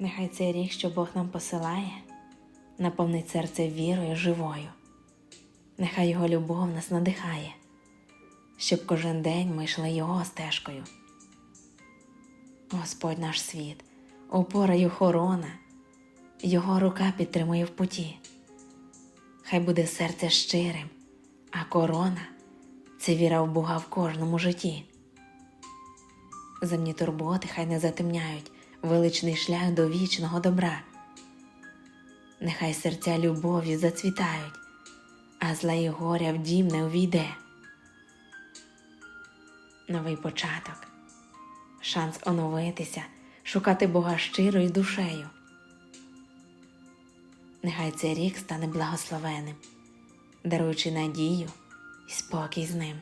Нехай цей рік, що Бог нам посилає, наповнить серце вірою живою. Нехай Його любов нас надихає, щоб кожен день ми йшли Його стежкою. Господь наш світ, опора й охорона, Його рука підтримує в путі. Хай буде серце щирим, а корона це віра в Бога в кожному житті. Земні турботи хай не затемняють величний шлях до вічного добра. Нехай серця любові зацвітають, а зла і горя в дім не увійде. Новий початок, шанс оновитися, шукати Бога щирою душею. Нехай цей рік стане благословенним, даруючи надію і спокій з ним.